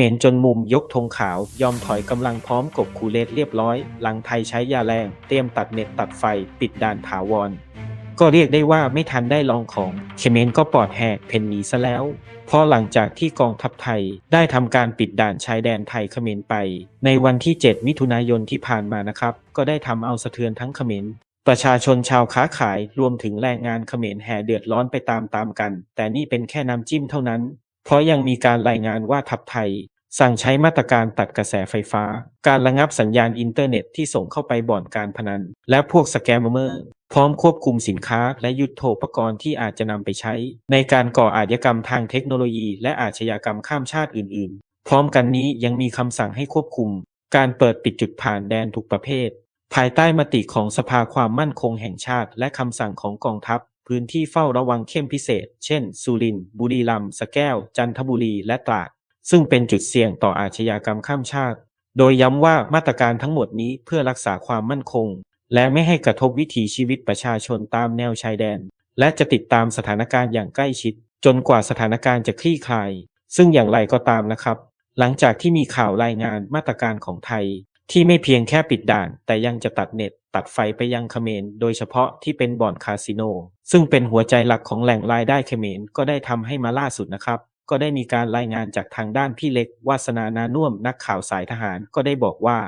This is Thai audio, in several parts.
มรจนมุมยกธงขาวยอมถอยกำลังพร้อมกบคูเลตเรียบร้อย หลังไทยใช้ยาแรง เตรียมตัดเน็ตตัดไฟปิดด่านถาวร ก็เรียกได้ว่าไม่ทันได้ลองของเขมรก็ปลอดแหกเพ่นหนีซะแล้วพราะหลังจากที่กองทัพไทยได้ทำการปิดด่านชายแดนไทยเขมรไป ในวันที่ 7 มิถุนายนที่ผ่านมานะครับ ก็ได้ทำเอาสะเทือนทั้งเขมรประชาชนชาวค้าขายรวมถึงแรงงานเขมรแห่เดือดร้อนไปตามๆกัน แต่นี่เป็นแค่น้ำจิ้มเท่านั้น เพราะยังมีการรายงานว่าทัพไทย สั่งใช้มาตรการตัดกระแสไฟฟ้า การระงับสัญญาณอินเทอร์เน็ตที่ส่งเข้าไปบ่อนการพนัน และพวกสแกมเมอร์ พร้อมควบคุมสินค้าและยุทโธปกรณ์ที่อาจจะนำไปใช้ ในการก่ออาชญากรรมทางเทคโนโลยี และอาชญากรรมข้ามชาติอื่น ๆ พร้อมกันนี้ยังมีคำสั่งให้ควบคุม การเปิดปิดจุดผ่านแดนทุกประเภท ภายใต้มติของสภาความมั่นคงแห่งชาติ และคำสั่งของกองทัพ พื้นที่เฝ้าระวังเข้มพิเศษ เช่น สุรินทร์ บุรีรัมย์สะแก้ว จันทบุรี และตราด ซึ่งเป็นจุดเสี่ยงต่ออาชญากรรมข้ามชาติ โดยย้ำว่ามาตรการทั้งหมดนี้เพื่อรักษาความมั่นคง และไม่ให้กระทบวิถีชีวิตประชาชนตามแนวชายแดน และจะติดตามสถานการณ์อย่างใกล้ชิด จนกว่าสถานการณ์จะคลี่คลาย ซึ่งอย่างไรก็ตามนะครับ หลังจากที่มีข่าวรายงานมาตรการของไทย ที่ไม่เพียงแค่ปิดด่าน แต่ยังจะตัดเน็ต ตัดไฟไปยังเขมรโดยเฉพาะที่เป็นบ่อนคาสิโน ซึ่งเป็นหัวใจหลักของแหล่งรายได้เขมรก็ได้ทำให้มาล่าสุดนะครับก็ได้มีการรายงานจากทางด้านพี่เล็ก วาสนานานุ่มนักข่าวสายทหารก็ได้บอกว่า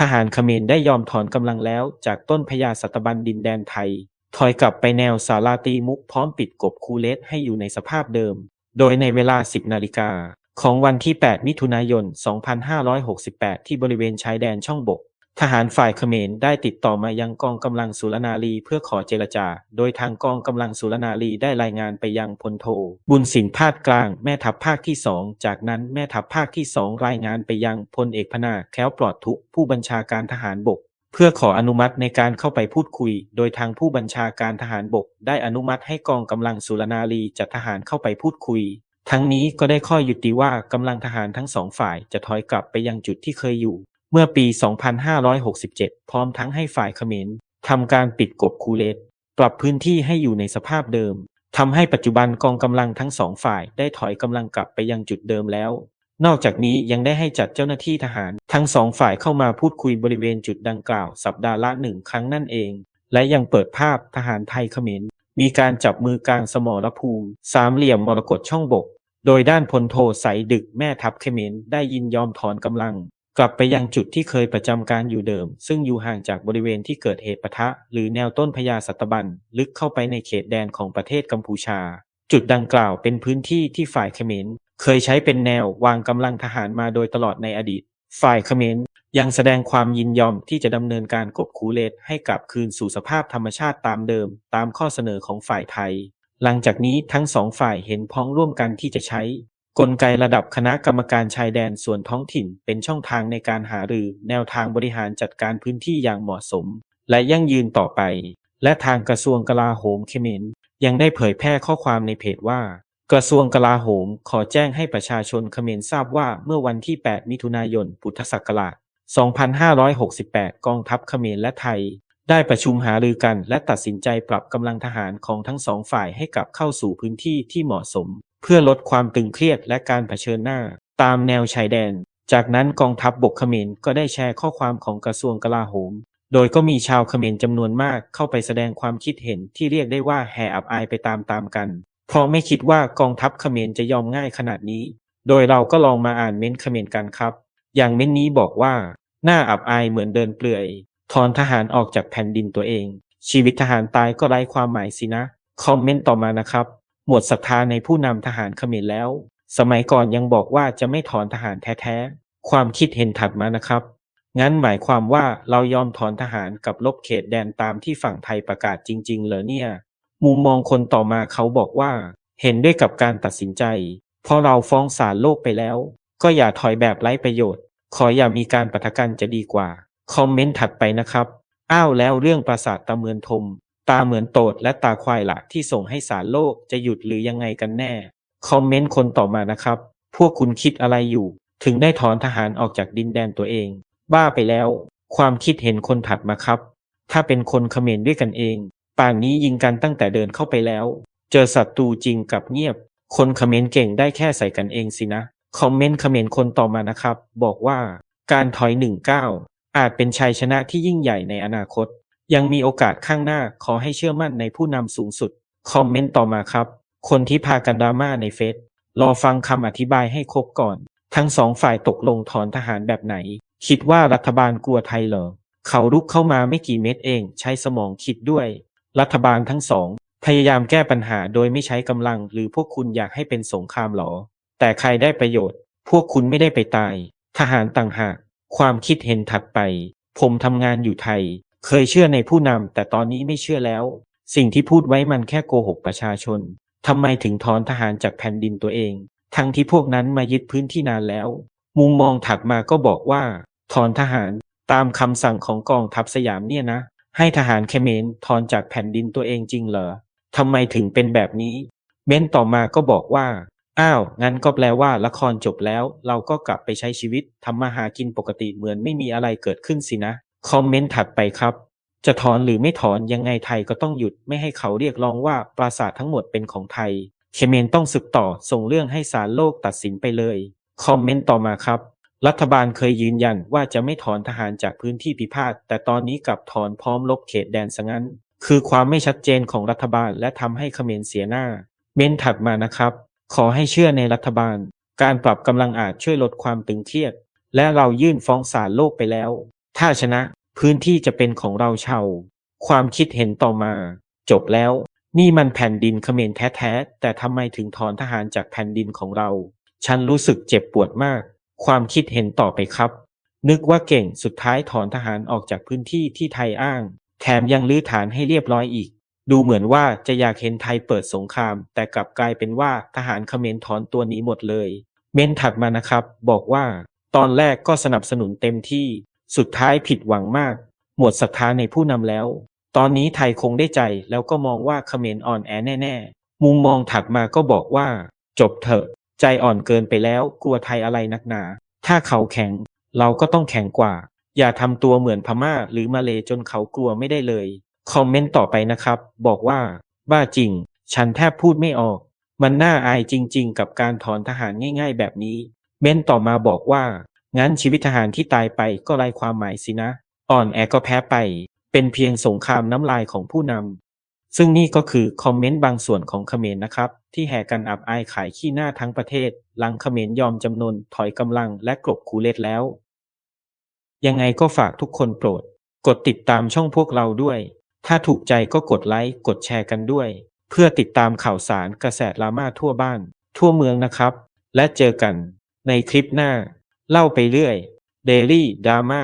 ทหารเขมรได้ยอมถอนกำลังแล้ว จากต้นพญาสัตบันดินแดนไทย ถอยกลับไปแนวสาราตีมุกพร้อมปิดกบคูเลสให้อยู่ในสภาพเดิม โดยในเวลา 10 นาฬิกา ของวันที่ 8 มิถุนายน 2568 ที่บริเวณชายแดนช่องบก ทหารฝ่ายเขมรได้ติดต่อมายังกองกำลังสุรนารีเพื่อขอเจรจา โดยทางกองกำลังสุรนารีได้รายงานไปยังพลโท บุญสินพาดกลางแม่ทัพภาคที่สองจากนั้นแม่ทัพภาคที่สองรายงานไปยังพลเอกพนาแคล้วปลอดทุกผู้บัญชาการทหารบกเพื่อขออนุมัติในการเข้าไปพูดคุย โดยทางผู้บัญชาการทหารบก ได้อนุมัติให้กองกำลังสุรนารีจัดทหารเข้าไปพูดคุย ทั้งนี้ก็ได้ข้อยุติว่ากำลังทหารทั้งสองฝ่ายจะถอยกลับไปยังจุดที่เคยอยู่ เมื่อปี 2567 พร้อมทั้งให้ฝ่ายเขมรทำการปิดกบคูเลตปรับพื้นที่ให้อยู่ในสภาพเดิมทำให้ปัจจุบันกองกำลังทั้งสองฝ่ายได้ถอยกำลังกลับไปยังจุดเดิมแล้ว นอกจากนี้ยังได้ให้จัดเจ้าหน้าที่ทหารทั้งสองฝ่ายเข้ามาพูดคุยบริเวณจุดดังกล่าวสัปดาห์ละหนึ่งครั้งนั่นเอง และยังเปิดภาพทหารไทยเขมร มีการจับมือกลางสมรภูมิ สามเหลี่ยมมรกตช่องบก โดยด้านพลโทใสดึกแม่ทัพเขมรได้ยินยอมถอนกำลัง กลับไปยังจุดที่เคยประจำการอยู่เดิม ซึ่งอยู่ห่างจากบริเวณที่เกิดเหตุปะทะ หรือแนวต้นพญาสัตบันลึกเข้าไปในเขตแดนของประเทศกัมพูชา จุดดังกล่าวเป็นพื้นที่ที่ฝ่ายเขมรเคยใช้เป็นแนววางกำลังทหารมาโดยตลอดในอดีต ฝ่ายเขมรยังแสดงความยินยอมที่จะดำเนินการกบคูเลตให้กลับคืนสู่สภาพธรรมชาติตามเดิม ตามข้อเสนอของฝ่ายไทย หลังจากนี้ทั้งสองฝ่ายเห็นพ้องร่วมกันที่จะใช้ กลไกระดับคณะกรรมการชายแดนส่วนท้องถิ่นเป็นช่องทางในการหารือแนวทางบริหารจัดการพื้นที่อย่างเหมาะสม และยั่งยืนต่อไป และทางกระทรวงกลาโหมเขมรยังได้เผยแพร่ข้อความในเพจว่า กระทรวงกลาโหม ขอแจ้งให้ประชาชนเขมรทราบว่าเมื่อวันที่ 8 มิถุนายน พุทธศักราช 2568 กองทัพเขมรและไทย ได้ประชุมหารือกัน และตัดสินใจปรับกำลังทหารของทั้งสองฝ่ายให้กลับเข้าสู่พื้นที่ที่เหมาะสม เพื่อลดความตึงเครียดและการเผชิญหน้า ตามแนวชายแดน จากนั้นกองทัพบบกเขมรก็ได้แชร์ข้อความของกระทรวงกลาโหมโดยก็มีชาวเขมรจำนวนมากเข้าไปแสดงความคิดเห็นที่เรียกได้ว่าแห่อับอายไปตามๆกัน เพราะไม่คิดว่ากองทัพเขมรจะยอมง่ายขนาดนี้ โดยเราก็ลองมาอ่านเม้นเขมรกันครับ อย่างเม้นนี้บอกว่า หน้าอับอายเหมือนเดินเปลือย ถอนทหารออกจากแผ่นดินตัวเอง ชีวิตทหารตายก็ไร้ความหมายสินะ คอมเมนต์ต่อมานะครับ หมดศรัทธาในผู้นำทหารเขมรแล้ว สมัยก่อนยังบอกว่าจะไม่ถอนทหารแท้ๆ ความคิดเห็นถัดมานะครับงั้นหมายความว่าเรายอมถอนทหารกับลบเขตแดนตามที่ฝั่งไทยประกาศจริง ๆ เหรอเนี่ย มุมมองคนต่อมาเขาบอกว่า เห็นด้วยกับการตัดสินใจ เพราะเราฟ้องศาลโลกไปแล้ว ก็อย่าถอยแบบไร้ประโยชน์ ขออย่ามีการปะทะกันจะดีกว่า คอมเมนต์ถัดไปนะครับ อ้าวแล้วเรื่องปราสาทตาเมือนทม ตาเหมือนโตดและตาควายละที่ส่งให้ศาลโลกจะหยุดหรือยังไงกันแน่ คอมเมนต์คนต่อมานะครับ พวกคุณคิดอะไรอยู่ ถึงได้ถอนทหารออกจากดินแดนตัวเอง บ้าไปแล้ว ความคิดเห็นคนถัดมาครับ ถ้าเป็นคนเขมรด้วยกันเอง ป่านนี้ยิงกันตั้งแต่เดินเข้าไปแล้ว เจอศัตรูจริงกับเงียบ คนคอมเขมรเก่งได้แค่ใส่กันเองสินะ คอมเมนต์คอมเขมรคนต่อมานะครับ บอกว่าการถอยหนึ่งก้าวอาจเป็นชัยชนะที่ยิ่งใหญ่ในอนาคต ยังมีโอกาสข้างหน้าขอให้เชื่อมั่นในผู้นำสูงสุด คอมเมนต์ต่อมาครับ คนที่พากันดราม่าในเฟซรอฟังคำอธิบายให้ครบก่อน ทั้งสองฝ่ายตกลงถอนทหารแบบไหน คิดว่ารัฐบาลกลัวไทยเหรอ เขารุกเข้ามาไม่กี่เม็ดเอง ใช้สมองคิดด้วย รัฐบาลทั้งสอง พยายามแก้ปัญหาโดยไม่ใช้กำลัง หรือพวกคุณอยากให้เป็นสงครามหรอ แต่ใครได้ประโยชน์ พวกคุณไม่ได้ไปตาย ทหารต่างหาก ความคิดเห็นถัดไป ผมทำงานอยู่ไทย เคยเชื่อในผู้นำแต่ตอนนี้ไม่เชื่อแล้ว สิ่งที่พูดไว้มันแค่โกหกประชาชนทำไมถึงถอนทหารจากแผ่นดินตัวเอง ทั้งที่พวกนั้นมายึดพื้นที่นานแล้ว มุมมองถัดมาก็บอกว่า ถอนทหารตามคำสั่งของกองทัพสยามเนี่ยนะ ให้ทหารเขมรถอนจากแผ่นดินตัวเองจริงเหรอทำไมถึงเป็นแบบนี้ เม้นต่อมาก็บอกว่า อ้าว งั้นก็แปลว่าละครจบแล้ว เราก็กลับไปใช้ชีวิตทำมาหากินปกติเหมือนไม่มีอะไรเกิดขึ้นสินะ คอมเมนต์ถัดไปครับ จะถอนหรือไม่ถอนยังไงไทยก็ต้องหยุดไม่ให้เขาเรียกร้องว่าปราสาททั้งหมดเป็นของไทยเคเมนต้องศึกต่อส่งเรื่องให้ศาลโลกตัดสินไปเลย คอมเมนต์ต่อมาครับ รัฐบาลเคยยืนยันว่าจะไม่ถอนทหารจากพื้นที่พิพาท แต่ตอนนี้กลับถอนพร้อมลบเขตแดนซะงั้น คือความไม่ชัดเจนของรัฐบาลและทำให้เขมรเสียหน้า เม้นถัดมานะครับ ขอให้เชื่อในรัฐบาล การปรับกำลังอาจช่วยลดความตึงเครียด และเรายื่นฟ้องศาลโลกไปแล้ว ถ้าชนะพื้นที่จะเป็นของเราเชาวความคิดเห็นต่อมา จบแล้ว นี่มันแผ่นดินเขมรแท้ๆแต่ทำไมถึงถอนทหารจากแผ่นดินของเรา ฉันรู้สึกเจ็บปวดมาก ความคิดเห็นต่อไปครับ นึกว่าเก่งสุดท้ายถอนทหารออกจากพื้นที่ที่ไทยอ้าง แถมยังลื้อฐานให้เรียบร้อยอีก ดูเหมือนว่าจะอยากเห็นไทยเปิดสงคราม แต่กลับกลายเป็นว่าทหารเขมรถอนตัวหนีหมดเลย เม้นถัดมานะครับ บอกว่า ตอนแรกก็สนับสนุนเต็มที่ สุดท้ายผิดหวังมาก หมดศรัทธาในผู้นำแล้ว ตอนนี้ไทยคงได้ใจแล้วก็มองว่าเขมรอ่อนแอแน่ ๆ มุมมองถัดมาก็บอกว่า จบเถอะ ใจอ่อนเกินไปแล้วกลัวไทยอะไรนักหนา ถ้าเขาแข็ง เราก็ต้องแข็งกว่า อย่าทำตัวเหมือนพม่าหรือมาเลจนเขากลัวไม่ได้เลย คอมเมนต์ต่อไปนะครับ บอกว่า บ้าจริง ฉันแทบพูดไม่ออก มันน่าอายจริง ๆ กับการถอนทหารง่าย ๆ แบบนี้ เม้นต่อมาบอกว่า งั้นชีวิตทหารที่ตายไปก็ไร้ความหมายสินะ อ่อนแอก็แพ้ไป เป็นเพียงสงครามน้ำลายของผู้นำ ซึ่งนี่ก็คือคอมเมนต์บางส่วนของเขมรนะครับ ที่แห่กันอับอายขายขี้หน้าทั้งประเทศ หลังเขมรยอมจำนนถอยกำลังและกลบคูเลตแล้ว ยังไงก็ฝากทุกคนโปรด กดติดตามช่องพวกเราด้วย ถ้าถูกใจก็กดไลค์กดแชร์กันด้วย เพื่อติดตามข่าวสารกระแสดราม่าทั่วบ้าน ทั่วเมืองนะครับ และเจอกันในคลิปหน้า เล่าไปเรื่อย Daily Drama